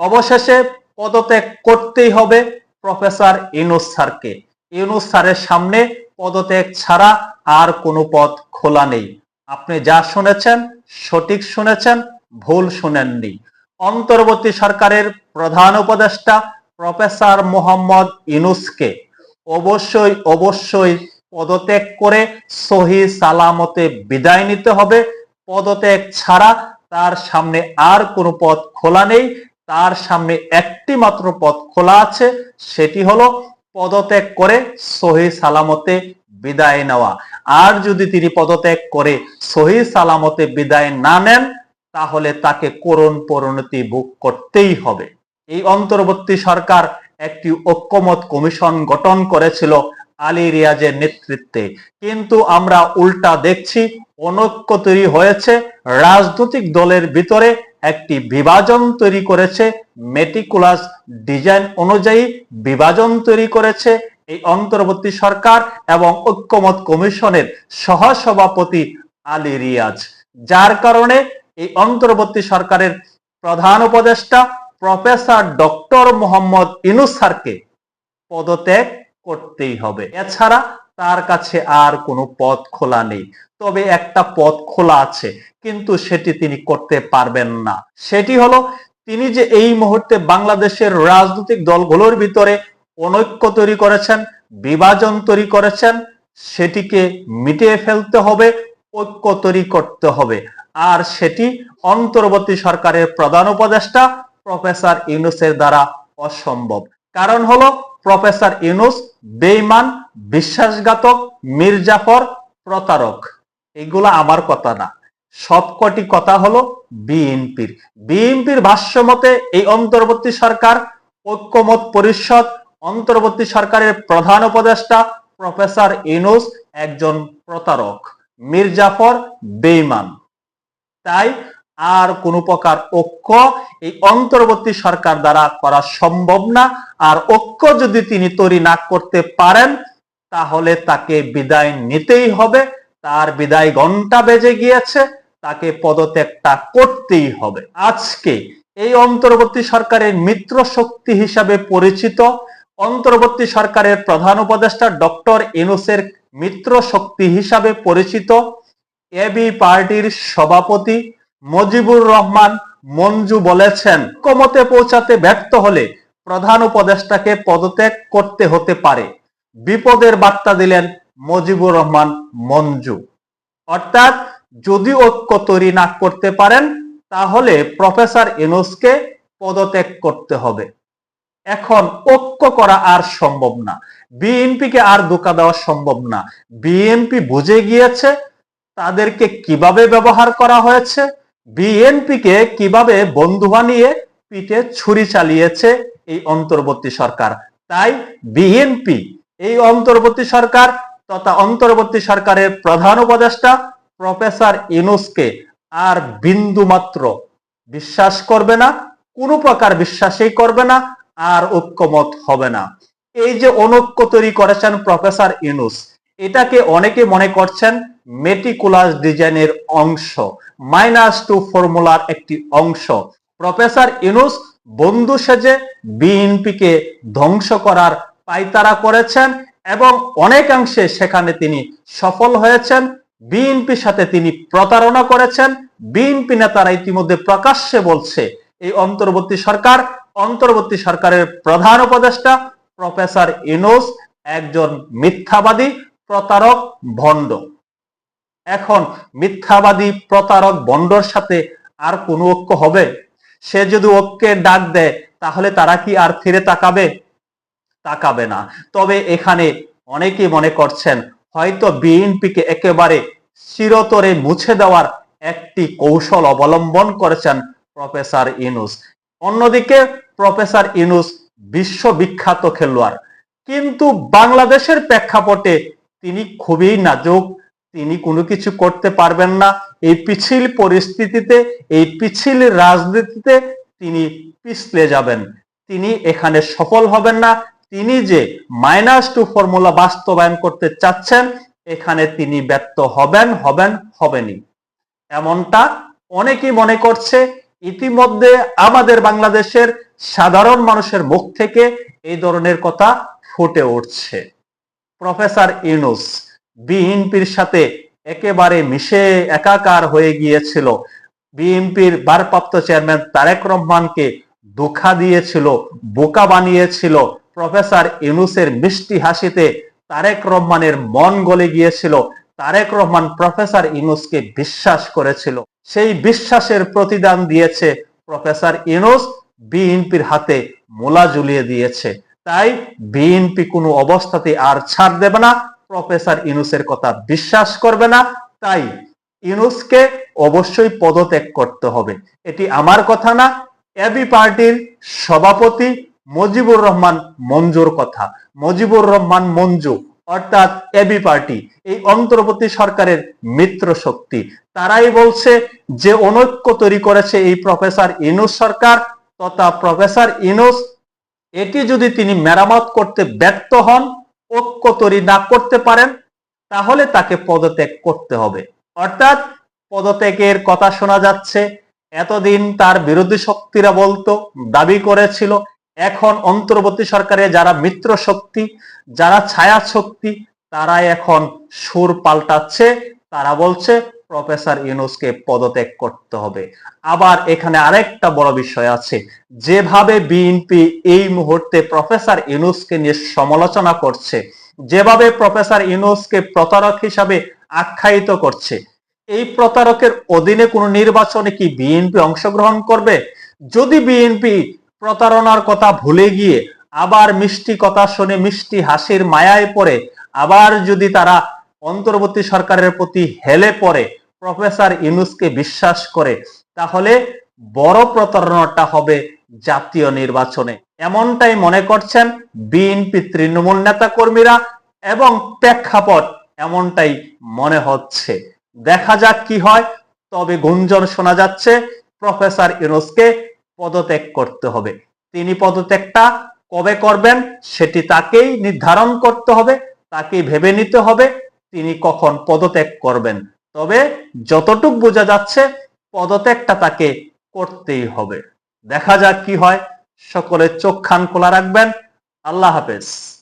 অবশেষে পদত্যাগ করতেই হবে প্রফেসর ইউনুস স্যারকে। ইউনুস স্যারের সামনে পদত্যাগ ছাড়া আর কোনো পথ খোলা নেই। আপনি যা শুনেছেন, সঠিক শুনেছেন, ভুল শুনেননি। অন্তর্বর্তী সরকারের প্রধান উপদেষ্টা প্রফেসর মোহাম্মদ ইউনুসকে অবশ্যই অবশ্যই পদত্যাগ করে সহি সালামতে বিদায় নিতে হবে। পদত্যাগ ছাড়া তার সামনে আর কোনো পথ খোলা নেই। তার সামনে একটি মাত্র পথ খোলা আছে, সেটি হলো পদত্যাগ করে সহি সালামতে বিদায় নেওয়া। আর যদি তিনি পদত্যাগ করে সহি সালামতে বিদায় না নেন, তাহলে তাকে করুণ পরিণতি ভোগ করতেই হবে। এই অন্তর্বর্তী সরকার একটি ঐক্যমত কমিশন গঠন করেছিল আলী রিয়াজের নেতৃত্বে। কিন্তু আমরা উল্টা দেখছি, অনৈক্য তৈরি হয়েছে, রাজনৈতিক দলের ভিতরে একটি বিভাজন তৈরি করেছে মেটিকুলাস ডিজাইন অনুযায়ী বিভাজন তৈরি করেছে এই অন্তর্বর্তী সরকার এবং ঐক্যমত কমিশনের সহসভাপতি আলী রিয়াজ। যার কারণে এই অন্তর্বর্তী সরকারের প্রধান উপদেষ্টা প্রফেসর ডক্টর মোহাম্মদ ইনুস স্যারকে পদত্যাগ করতেই হবে। এছাড়া তার কাছে আর কোনো পথ খোলা নেই। তবে একটা পথ খোলা আছে, কিন্তু সেটি তিনি করতে পারবেন না। সেটি হলো, তিনি যে এই মুহূর্তে বাংলাদেশের রাজনৈতিক দলগুলোর ভিতরে অনৈক্য তৈরি করেছেন, বিভাজন তৈরি করেছেন, সেটিকে মিটিয়ে ফেলতে হবে, ঐক্য তৈরি করতে হবে। আর সেটি অন্তর্বর্তী সরকারের প্রধান উপদেষ্টা প্রফেসর ইউনুসের দ্বারা অসম্ভব। কারণ হলো, প্রফেসর ইউনুস বেইমান বিশ্বাসঘাতক, মির্জাফর, প্রতারক। এগুলো আমার কথা না। সবকটি কথা হলো বিএনপির। বিএনপির ভাষ্য মতে এই অন্তর্বর্তী সরকার ঐক্যমত পরিষদ, অন্তর্বর্তী সরকারের প্রধান উপদেষ্টা, প্রফেসর ইউনুস, একজন প্রতারক, মির্জাফর বেইমান তাই আর কোন প্রকার ঐক্য এই অন্তর্বর্তী সরকার দ্বারা করা সম্ভব না। আর ঐক্য যদি তিনি তৈরি না করতে পারেন, তাহলে তাকে বিদায় নিতেই হবে। তার বিদায় ঘণ্টা বেজে গিয়েছে, তাকে পদত্যাগটা করতেই হবে। আজকে এই অন্তর্বর্তী সরকারের মিত্র শক্তি হিসাবে পরিচিত অন্তর্বর্তী সরকারের প্রধান উপদেষ্টা ডক্টর ইনুসের মিত্র শক্তি হিসাবে পরিচিত এবি পার্টির সভাপতি মজিবুর রহমান মঞ্জু বলেছেন কমতে পৌঁছাতে ব্যর্থ হলে প্রধান উপদেষ্টাকে পদত্যাগ করতে হতে পারে। বিপদের বার্তা দিলেন মজিবুর রহমান মঞ্জু। অর্থাৎ যদি ঐক্য তৈরি না করতে পারেন, তাহলে প্রফেসর ইনুসকে পদত্যাগ করতে হবে। এখন ঐক্য করা আর সম্ভব না। বিএনপিকে আর ধোকা দেওয়া সম্ভব না। বিএনপি বুঝে গিয়েছে তাদেরকে কীভাবে ব্যবহার করা হয়েছে, বিএনপিকে কীভাবে বন্ধু বানিয়ে পিঠে ছুরি চালিয়েছে এই অন্তর্বর্তী সরকার। তাই বিএনপি এই অন্তর্বর্তী সরকার তথা অন্তর্বর্তী সরকারের প্রধান উপদেষ্টা প্রফেসর ইনুসকে আর বিন্দু মাত্র বিশ্বাস করবে না, কোনো প্রকার বিশ্বাসই করবে না, আর ঐক্যমত হবে না। এই যে অনৈক্য তৈরি করেছেন প্রফেসর ইনুস এটাকে অনেকে মনে করছেন মেটিকুলাস ডিজাইনের অংশ, মাইনাস টু ফর্মুলার একটি অংশ। প্রফেসর ইনুস বন্ধু সেজে বিএনপিকে ধ্বংস করার পাইতারা করেছেন এবং অনেকাংশে সেখানে তিনি সফল হয়েছেন। বিএনপির সাথে তিনি প্রতারণা করেছেন। বিএনপি নেতারা ইতিমধ্যে প্রকাশ্যে বলছে, এই অন্তর্বর্তী সরকার, অন্তর্বর্তী সরকারের প্রধান উপদেষ্টা প্রফেসর ইনুস একজন মিথ্যাবাদী প্রতারক ভণ্ড। এখন মিথ্যাবাদী প্রতারক বন্ডর সাথে আর কোনো ঐক্য হবে? সে যদি ঐক্যের ডাক দেয়, তাহলে তারা কি আর ফিরে তাকাবে? তাকাবে না। তবে এখানে অনেকেই মনে করছেন, হয়তো বিএনপিকে একেবারে চিরতরে মুছে দেওয়ার একটি কৌশল অবলম্বন করেছেন প্রফেসর ইনুস অন্যদিকে প্রফেসর ইনুস বিশ্ববিখ্যাত খেলোয়াড়। কিন্তু বাংলাদেশের প্রেক্ষাপটে তিনি খুবই নাজুক তিনি কোনো কিছু করতে পারবেন না। এই পিছিল পরিস্থিতিতে, এই পিছিল রাজনীতিতে তিনি পিছলে যাবেন। তিনি এখানে সফল হবেন না। তিনি যে মাইনাস টু ফর্মুলা বাস্তবায়ন করতে চাচ্ছেন, এখানে তিনি ব্যর্থ হবেন হবেন হবেনি এমনটা অনেকেই মনে করছে। ইতিমধ্যে আমাদের বাংলাদেশের সাধারণ মানুষের মুখ থেকে এই ধরনের কথা ফুটে উঠছে। প্রফেসর ইউনুস বিএনপির সাথে একেবারে মিশে একাকার হয়ে গিয়েছিল। বিএনপির ভারপ্রাপ্ত চেয়ারম্যান তারেক রহমানকে ধোঁকা দিয়েছিল, বোকা বানিয়েছিল। প্রফেসর ইউনুসের মিষ্টি হাসিতে তারেক রহমানের মন গলে গিয়েছিল। তারেক রহমান প্রফেসর ইউনুসকে বিশ্বাস করেছিল। সেই বিশ্বাসের প্রতিদান দিয়েছে প্রফেসর ইউনুস, বিএনপির হাতে মোলা ঝুলিয়ে দিয়েছে। তাই বিএনপি কোনো অবস্থাতে আর ছাড় দেবে না। প্রফেসর ইউনুসের কথা বিশ্বাস করবে না, তাই ইউনুসকে অবশ্যই পদত্যাগ করতে হবে। এটি আমার কথা না এবি পার্টির সভাপতি মজিবুর রহমান মঞ্জুর কথা। মজিবুর রহমান মঞ্জু, অর্থাৎ এবি পার্টি, এই অন্তর্বর্তী সরকারের মিত্র শক্তি। তারাই বলছে যে অনৈক্য তৈরি করেছে এই প্রফেসর ইনুস সরকার, তথা প্রফেসর ইনুস, এটি যদি তিনি মেরামত করতে ব্যর্থ হন ঐক্য তৈরি না করতে পারেন, তাহলে তাকে পদত্যাগ করতে হবে। অর্থাৎ পদত্যাগের কথা শোনা যাচ্ছে, এতদিন তার বিরোধী শক্তিরা বলতো, দাবি করেছিল, এখন অন্তর্বর্তী সরকারে যারা মিত্র শক্তি, যারা ছায়া শক্তি তারা এখন সুর পাল্টাচ্ছে, তারা বলছে প্রফেসর ইউনুসকে পদত্যাগ করতে হবে। আবার এখানে আরেকটা বড় বিষয় আছে। যেভাবে বিএনপি এই মুহূর্তে প্রফেসর ইউনুসকে নিয়ে সমালোচনা করছে, যেভাবে প্রফেসর ইউনুসকে প্রতারক হিসাবে আখ্যায়িত করছে, এই প্রতারকের অধীনে কোনো নির্বাচনে কি বিএনপি অংশগ্রহণ করবে? যদি বিএনপি প্রতারণার কথা ভুলে গিয়ে আবার মিষ্টি কথা শুনে মিষ্টি হাসির মায়ায় পড়ে, আবার যদি তারা অন্তর্বর্তী সরকারের প্রতি হেলে পড়ে প্রফেসর ইউনুসকে বিশ্বাস করে, তাহলে বড় প্রতারণাটা হবে জাতীয় নির্বাচনে। এমনটাই মনে করছেন বিএনপি তৃণমূল নেতা কর্মীরা এবং প্রেক্ষাপট এমনটাই মনে হচ্ছে। দেখা যাক কি হয়, তবে গুঞ্জন শোনা যাচ্ছে প্রফেসর ইউনুসকে পদত্যাগ করতে হবে। তিনি পদত্যাগটা কবে করবেন সেটি তাকেই নির্ধারণ করতে হবে, তাকেই ভেবে নিতে হবে, তিনি কখন পদত্যাগ করবেন। তবে যতটুক বোঝা যাচ্ছে, পদত্যাগটা তাকে করতেই হবে। দেখা যাক কি হয়। সকলে চোখ খান খোলা রাখবেন। আল্লাহ হাফেজ।